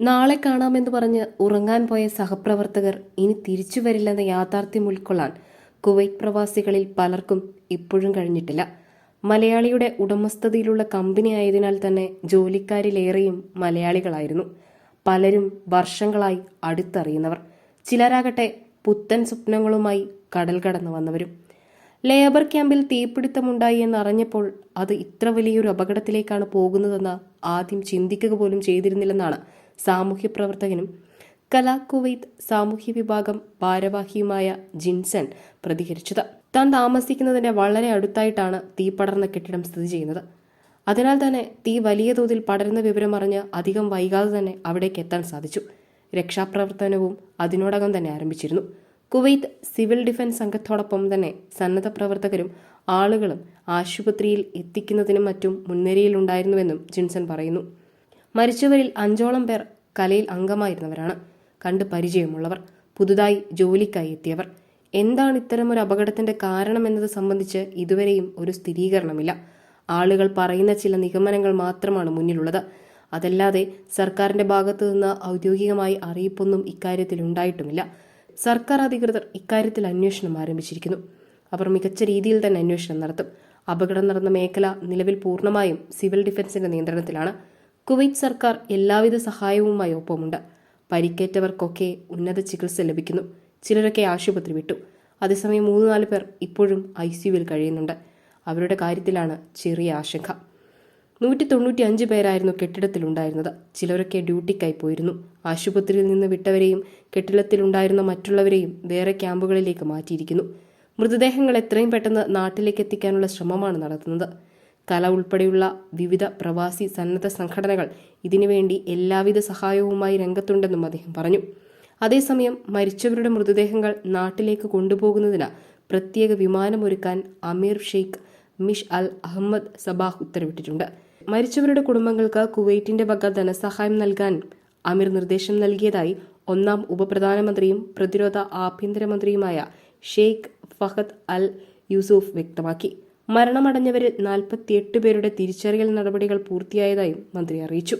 നാളെ കാണാമെന്ന് പറഞ്ഞ് ഉറങ്ങാൻ പോയ സഹപ്രവർത്തകർ ഇനി തിരിച്ചു വരില്ലെന്ന യാഥാർത്ഥ്യം ഉൾക്കൊള്ളാൻ കുവൈറ്റ് പ്രവാസികളിൽ പലർക്കും ഇപ്പോഴും കഴിഞ്ഞിട്ടില്ല. മലയാളിയുടെ ഉടമസ്ഥതയിലുള്ള കമ്പനി ആയതിനാൽ തന്നെ ജോലിക്കാരിലേറെയും മലയാളികളായിരുന്നു. പലരും വർഷങ്ങളായി അടുത്തറിയുന്നവർ. ചിലരാകട്ടെ പുത്തൻ സ്വപ്നങ്ങളുമായി കടൽ കടന്നു വന്നവരും. ലേബർ ക്യാമ്പിൽ തീപിടുത്തമുണ്ടായി എന്നറിഞ്ഞപ്പോൾ അത് ഇത്ര വലിയൊരു അപകടത്തിലേക്കാണ് പോകുന്നതെന്ന് ആദ്യം ചിന്തിക്കുക പോലും ചെയ്തിരുന്നില്ലെന്നാണ് സാമൂഹ്യ പ്രവർത്തകനും കലാ കുവൈത്ത് സാമൂഹ്യ വിഭാഗം ഭാരവാഹിയുമായ ജിൻസൺ പ്രതികരിച്ചത്. താൻ താമസിക്കുന്നതിന്റെ വളരെ അടുത്തായിട്ടാണ് തീ പടർന്ന കെട്ടിടം സ്ഥിതി ചെയ്യുന്നത്. അതിനാൽ തന്നെ തീ വലിയ തോതിൽ പടരുന്ന വിവരം അറിഞ്ഞ് അധികം വൈകാതെ തന്നെ അവിടേക്ക് എത്താൻ സാധിച്ചു. രക്ഷാപ്രവർത്തനവും അതിനോടകം തന്നെ ആരംഭിച്ചിരുന്നു. കുവൈത്ത് സിവിൽ ഡിഫൻസ് സംഘത്തോടൊപ്പം തന്നെ സന്നദ്ധ പ്രവർത്തകരും ആളുകളും ആശുപത്രിയിൽ എത്തിക്കുന്നതിനും മറ്റും മുൻനിരയിലുണ്ടായിരുന്നുവെന്നും ജിൻസൺ പറയുന്നു. മരിച്ചവരിൽ അഞ്ചോളം പേർ കലയിൽ അംഗമായിരുന്നവരാണ്. കണ്ട് പരിചയമുള്ളവർ പുതുതായി ജോലിക്കായി എത്തിയവർ. എന്താണ് ഇത്തരമൊരു അപകടത്തിന്റെ കാരണം എന്നത് സംബന്ധിച്ച് ഇതുവരെയും ഒരു സ്ഥിരീകരണമില്ല. ആളുകൾ പറയുന്ന ചില നിഗമനങ്ങൾ മാത്രമാണ് മുന്നിലുള്ളത്. അതല്ലാതെ സർക്കാരിന്റെ ഭാഗത്തു നിന്ന് ഔദ്യോഗികമായി അറിയിപ്പൊന്നും ഇക്കാര്യത്തിൽ ഉണ്ടായിട്ടുമില്ല. സർക്കാർ അധികൃതർ ഇക്കാര്യത്തിൽ അന്വേഷണം ആരംഭിച്ചിരിക്കുന്നു. അവർ മികച്ച രീതിയിൽ തന്നെ അന്വേഷണം നടത്തും. അപകടം നടന്ന മേഖല നിലവിൽ പൂർണമായും സിവിൽ ഡിഫൻസിന്റെ നിയന്ത്രണത്തിലാണ്. കുവൈറ്റ് സർക്കാർ എല്ലാവിധ സഹായവുമായി ഒപ്പമുണ്ട്. പരിക്കേറ്റവർക്കൊക്കെ ഉന്നത ചികിത്സ ലഭിക്കുന്നു. ചിലരൊക്കെ ആശുപത്രി വിട്ടു. അതേസമയം മൂന്ന് നാല് പേർ ഇപ്പോഴും ഐ സിയുവിൽ കഴിയുന്നുണ്ട്. അവരുടെ കാര്യത്തിലാണ് ചെറിയ ആശങ്ക. നൂറ്റി തൊണ്ണൂറ്റി അഞ്ച് പേരായിരുന്നു കെട്ടിടത്തിലുണ്ടായിരുന്നത്. ചിലരൊക്കെ ഡ്യൂട്ടിക്കായി പോയിരുന്നു. ആശുപത്രിയിൽ നിന്ന് വിട്ടവരെയും കെട്ടിടത്തിലുണ്ടായിരുന്ന മറ്റുള്ളവരെയും വേറെ ക്യാമ്പുകളിലേക്ക് മാറ്റിയിരിക്കുന്നു. മൃതദേഹങ്ങൾ എത്രയും പെട്ടെന്ന് നാട്ടിലേക്ക് എത്തിക്കാനുള്ള ശ്രമമാണ് നടത്തുന്നത്. കല ഉൾപ്പെടെയുള്ള വിവിധ പ്രവാസി സന്നദ്ധ സംഘടനകൾ ഇതിനുവേണ്ടി എല്ലാവിധ സഹായവുമായി രംഗത്തുണ്ടെന്നും അദ്ദേഹം പറഞ്ഞു. അതേസമയം മരിച്ചവരുടെ മൃതദേഹങ്ങൾ നാട്ടിലേക്ക് കൊണ്ടുപോകുന്നതിന് പ്രത്യേക വിമാനമൊരുക്കാൻ അമീർ Sheikh Mishal al Ahmad Sabah ഉത്തരവിട്ടിട്ടുണ്ട്. മരിച്ചവരുടെ കുടുംബങ്ങൾക്ക് കുവൈറ്റിന്റെ വക ധനസഹായം നൽകാൻ അമീർ നിർദ്ദേശം നൽകിയതായി ഒന്നാം ഉപപ്രധാനമന്ത്രിയും പ്രതിരോധ ആഭ്യന്തരമന്ത്രിയുമായ ഷെയ്ഖ് ഫഹദ് അൽ യൂസുഫ് വ്യക്തമാക്കി. മരണമടഞ്ഞവരിൽ നാൽപ്പത്തിയെട്ട് പേരുടെ തിരിച്ചറിയൽ നടപടികൾ പൂർത്തിയായതായും മന്ത്രി അറിയിച്ചു